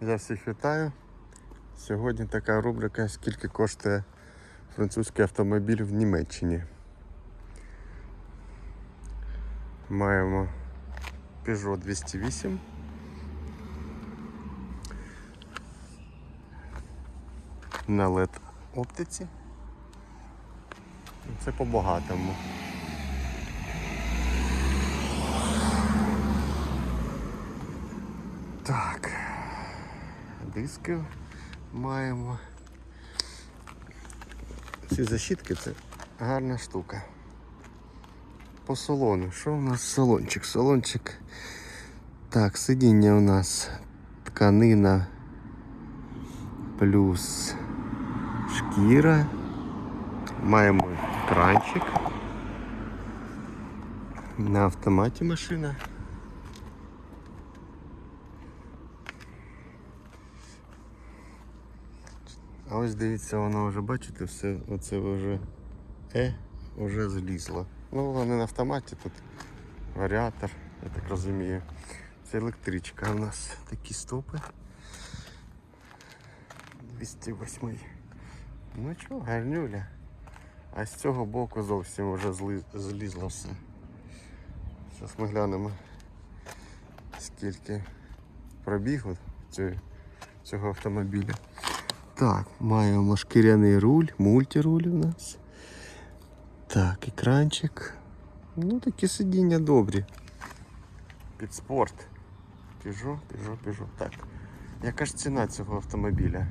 Я всіх вітаю. Сьогодні така рубрика, скільки коштує французький автомобіль в Німеччині. Маємо Peugeot 208. На LED оптиці. Це по-багатому. Диски маємо. Ці защітки це гарна штука. По салону. Що у нас салончик? Салончик. Так, сидіння у нас тканина плюс шкіра. Маємо кранчик. На автоматі машина. А ось дивіться, воно вже бачите, все оце вже е, вже злізло. Ну, воно не на автоматі, тут варіатор, я так розумію. Це електричка у нас такі стопи. 208. Ну чого, гарнюля. А з цього боку зовсім вже злізло все. Зараз ми глянемо, скільки пробігу цього автомобіля. Так, маємо шкіряний руль, мультируль у нас. Так, екранчик. Ну, такі сидіння добрі. Під спорт. Піжо, піжо, піжо. Так. Яка ж ціна цього автомобіля?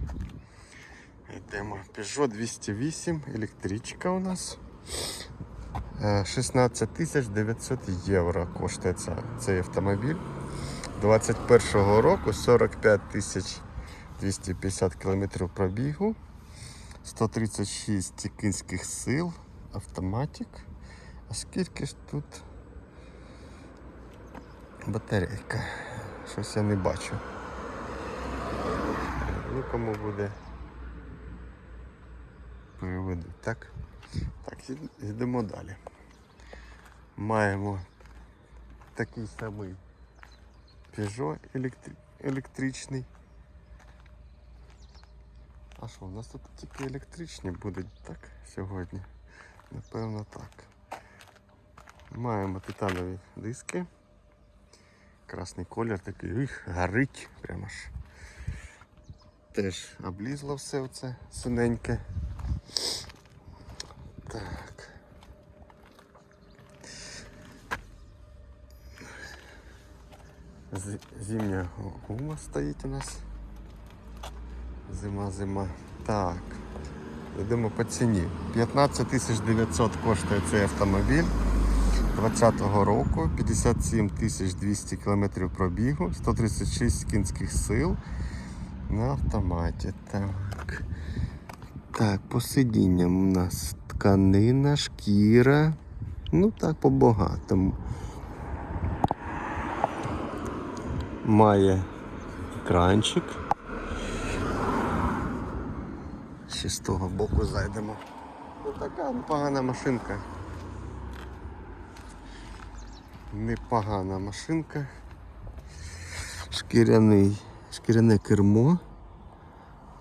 Йдемо. Peugeot 208, електричка у нас. Е, 16 тисяч 900 євро коштує цей автомобіль. 21-го року 45 тисяч 250 км пробігу, 136 кінських сил, автоматик. А скільки ж тут батарейка? Щось я не бачу. Ну кому буде переведу, так? Так, йдемо далі. Маємо такий самий Peugeot електри- електричний. А що, у нас тут тільки електричні будуть, так, сьогодні? Напевно так. Маємо титанові диски. Красний колір такий, їх горить прямо ж. Теж облізло все оце синеньке. Так. Зимня гума стоїть у нас. Зима, зима. Так. Йдемо по ціні. 15 тисяч 900 коштує цей автомобіль 20-го року, 57 тисяч 200 кілометрів пробігу, 136 кінських сил на автоматі. Так. Так, по сидінням у нас тканина, шкіра. Ну так, по-багатому. Має екранчик. Ще з того боку зайдемо. Ну така непогана машинка. Непогана машинка. Шкіряний, шкіряне кермо.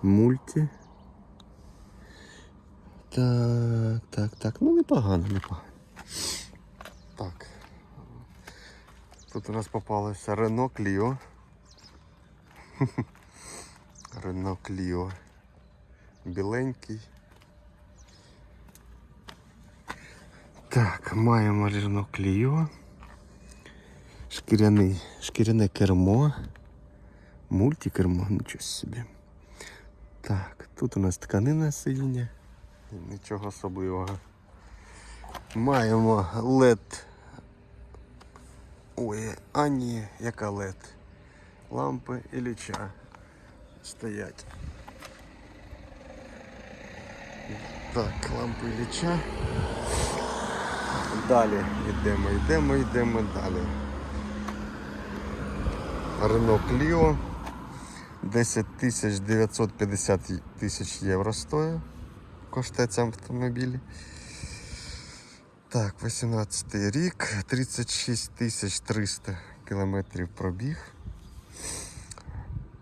Мульті. Так, так, так. Ну непогано, непогано. Так. Тут у нас попалося Renault Clio. Renault Clio. Біленький. Так, маємо Renault Clio. Шкіряний, шкіряне кермо. Мультикермо, нічого собі. Так, тут у нас тканина сидіння. Нічого особливого. Маємо LED. Ой, а ні, яка LED? Лампи і ліча стоять. Так, лампи і ліча. Далі йдемо, йдемо, йдемо далі. Renault Clio. 10 тисяч 950 тисяч євро стоїть. Коштує цей автомобіль. Так, 18 рік, 36 тисяч 300 кілометрів пробіг.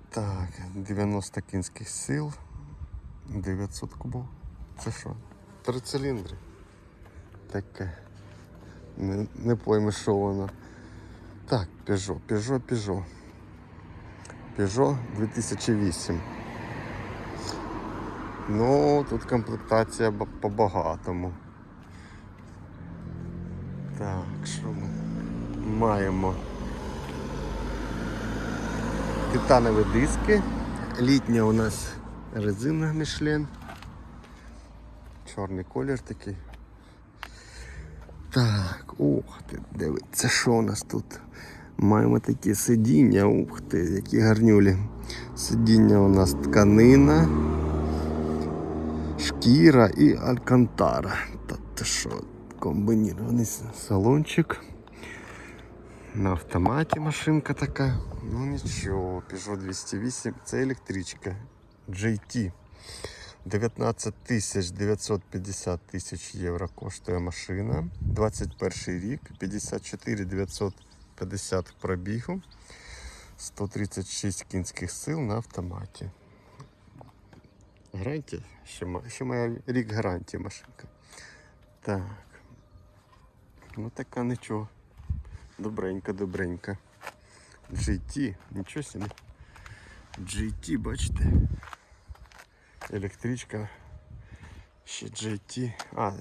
Так, 90 кінських сил. 900 кубов. Це що? Три циліндри. Таке. Не, не пойми, що воно. Так, Peugeot, Peugeot, Peugeot. Peugeot 2008. Ну, тут комплектація по-багатому. Так, що ми маємо? Титанові диски. Літня у нас резина Мішлен. Чорний колір такий. Так, ух ти, дивіться, що у нас тут? Маємо такі сидіння, ух ти, які гарнюлі. Сидіння у нас тканина, шкіра і алькантара. Та ти що, комбінірований салончик. На автоматі машинка така. Ну нічого, Peugeot 208, це електричка. GT. 19 тисяч 950 тисяч євро коштує машина. 21 рік, 54 950 пробігу, 136 кінських сил на автоматі. Гарантія? Ще, ще має рік гарантії машинка. Так. Ну така нічого. Добренька, добренька. GT, нічого собі. GT, бачите? Електричка. Ще GT. А,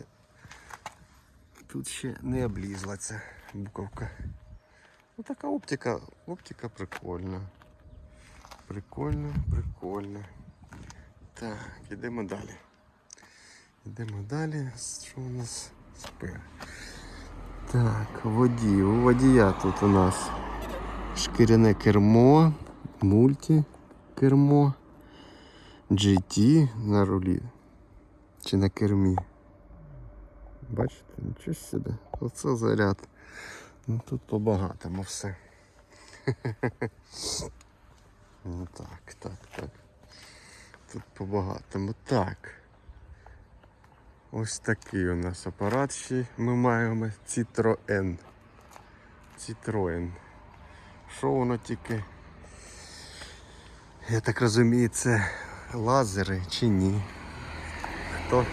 тут ще не облізла ця буковка. Ну така оптика, оптика прикольна. Прикольно, прикольно. Так, ідемо далі. Йдемо далі. Що у нас спереду? Так, водій. У водія тут у нас шкіряне кермо, мульті кермо, GT на рулі. Чи на кермі. Бачите, нічого собі. Оце заряд. Ну тут по-багатому все. Ну так, так, так. Тут по-багатому. Так. Ось такий у нас апарат ще ми маємо Citroen. Citroen. Що воно тільки? Я так розумію, це лазери чи ні. Хто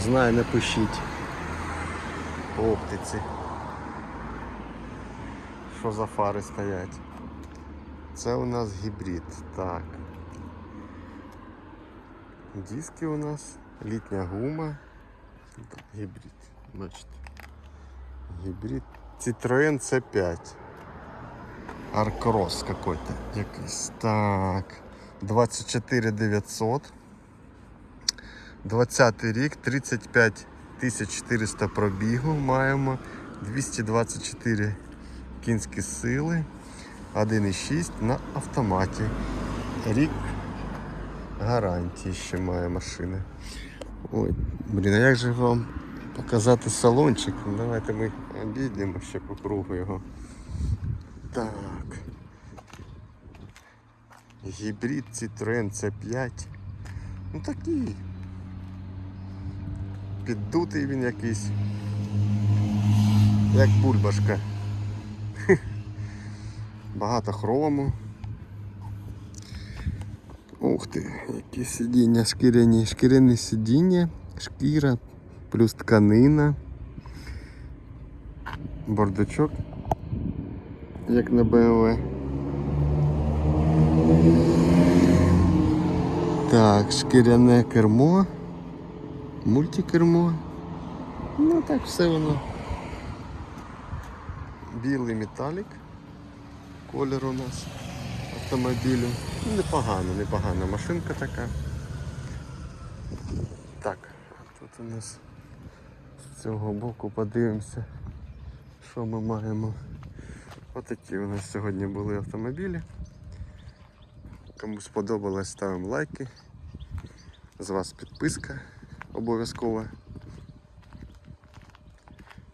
знає, напишіть по оптиці. Що за фари стоять? Це у нас гібрид. Так. Диски у нас, літня гума. Гібрид. Бачите. Гібрид. Citroen C5. Аркрос какой-то якийсь. Так. 24 900. 20 рік, 35 400 пробігу маємо. 224 кінські сили. 1,6 на автоматі. Рік гарантії ще має машина. Ой, блін, а як же вам показати салончик? Ну, Давайте ми обійдемо ще по кругу його. Так. Гібрид Citroen C5. Ну такий. Піддутий він якийсь. Як бульбашка. Багато хрому. Ух ти, які сидіння шкіряні, шкіряне сидіння, шкіра, плюс тканина, бардачок, як на BMW. Так, шкіряне кермо, мультикермо. Ну так все воно. Білий металік. Колір у нас автомобілю. Непогано, непогана машинка така. Так, тут у нас з цього боку подивимося, що ми маємо. Отакі у нас сьогодні були автомобілі. Кому сподобалось, ставимо лайки. З вас підписка обов'язкова.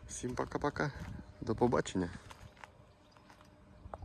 Всім пока-пока. До побачення.